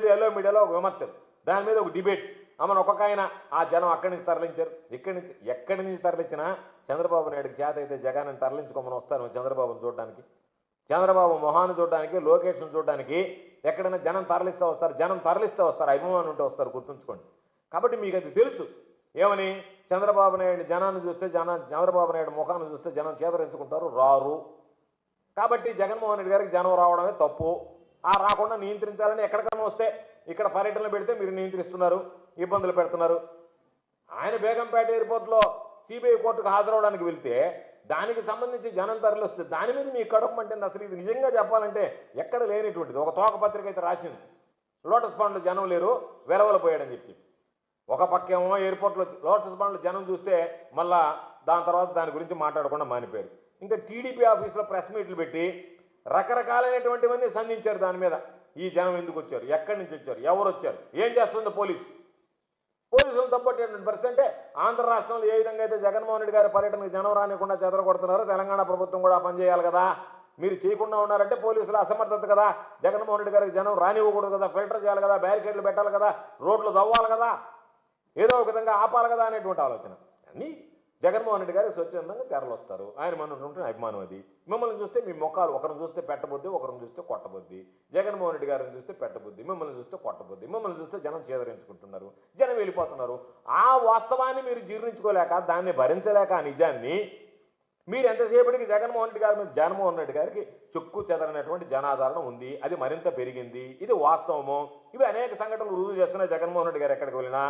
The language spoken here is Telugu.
మీద ఎల్లో మీడియాలో ఒక విమర్శలు. దాని మీద ఒక డిబేట్. ఆమెను ఒక్కొక్క ఆయన ఆ జనం అక్కడి నుంచి తరలించారు. ఇక్కడి నుంచి ఎక్కడి నుంచి తరలించినా చంద్రబాబు నాయుడుకి చేత అయితే జగన్ తరలించుకోమని వస్తారు చంద్రబాబును చూడడానికి. చంద్రబాబు మొహాన్ని చూడడానికి లోకేష్ను చూడడానికి ఎక్కడైనా జనం తరలిస్తే వస్తారు జనం తరలిస్తే వస్తారు అభిమానులు ఉంటే వస్తారు గుర్తుంచుకోండి. కాబట్టి మీకు అది తెలుసు. ఏమని? చంద్రబాబు నాయుడు జనాన్ని చూస్తే జన చంద్రబాబు నాయుడు ముఖాన్ని చూస్తే జనం చేదరించుకుంటారు రారు. కాబట్టి జగన్మోహన్ రెడ్డి గారికి జనం రావడమే తప్పు. ఆ రాకుండా నియంత్రించాలని ఎక్కడికైనా వస్తే ఇక్కడ పర్యటనలు పెడితే మీరు నియంత్రిస్తున్నారు ఇబ్బందులు పెడుతున్నారు. ఆయన బేగంపేట ఎయిర్పోర్ట్లో సిబిఐ కోర్టుకు హాజరవడానికి వెళ్తే దానికి సంబంధించి జనం తరలిస్తే దాని మీద మీ కడుపు మంటుంది. అసలు ఇది నిజంగా చెప్పాలంటే ఎక్కడ లేనిటువంటిది. ఒక తోక పత్రిక అయితే రాసింది. లోటస్ పాండ్లో జనం లేరు వెలవలపోయాడని చెప్పి. ఒక పక్కేమో ఎయిర్పోర్ట్లో లోటస్ పాండ్లో జనం చూస్తే మళ్ళా దాని తర్వాత దాని గురించి మాట్లాడకుండా మానిపోయారు. ఇంకా టీడీపీ ఆఫీస్లో ప్రెస్ మీట్లు పెట్టి రకరకాలైనటువంటివన్నీ సంధించారు దాని మీద. ఈ జనం ఎందుకు వచ్చారు? ఎక్కడి నుంచి వచ్చారు? ఎవరు వచ్చారు? ఏం చేస్తుంది పోలీసు? పోలీసులు తప్పట్టేటువంటి పరిస్థితి అంటే ఆంధ్ర రాష్ట్రంలో ఏ విధంగా అయితే జగన్మోహన్ రెడ్డి గారి పర్యటనకు జనం రానికుండా చెదరగొడుతున్నారో తెలంగాణ ప్రభుత్వం కూడా పనిచేయాలి కదా. మీరు చేయకుండా ఉన్నారంటే పోలీసులు అసమర్థత కదా. జగన్మోహన్ రెడ్డి గారికి జనం రానివ్వకూడదు కదా. ఫిల్టర్ చేయాలి కదా. బ్యారికేడ్లు పెట్టాలి కదా. రోడ్లు దవ్వాలి కదా. ఏదో ఒక విధంగా ఆపాలి కదా అనేటువంటి ఆలోచన. అన్నీ జగన్మోహన్ రెడ్డి గారు స్వచ్ఛందంగా తెరలు వస్తారు ఆయన మన ఉంటే అభిమానం అది. మిమ్మల్ని చూస్తే మీ ముఖాలు ఒకరిని చూస్తే పెట్టబుద్ది ఒకరిని చూస్తే కొట్టబుద్ది జగన్మోహన్ రెడ్డి గారిని చూస్తే పెట్టబుద్ది మిమ్మల్ని చూస్తే కొట్టబుద్ది మిమ్మల్ని చూస్తే జనం చేదరించుకుంటున్నారు. జనం వెళ్ళిపోతున్నారు. ఆ వాస్తవాన్ని మీరు జీర్ణించుకోలేక దాన్ని భరించలేక ఆ నిజాన్ని మీరు ఎంతసేపటికి జగన్మోహన్ రెడ్డి గారి మీద జగన్మోహన్ రెడ్డి గారికి చుక్కు చెదరనటువంటి జనాదరణ ఉంది. అది మరింత పెరిగింది. ఇది వాస్తవము? ఇవి అనేక సంఘటనలు రుజువు చేస్తున్నాయి జగన్మోహన్ రెడ్డి గారు ఎక్కడికి వెళ్ళినా.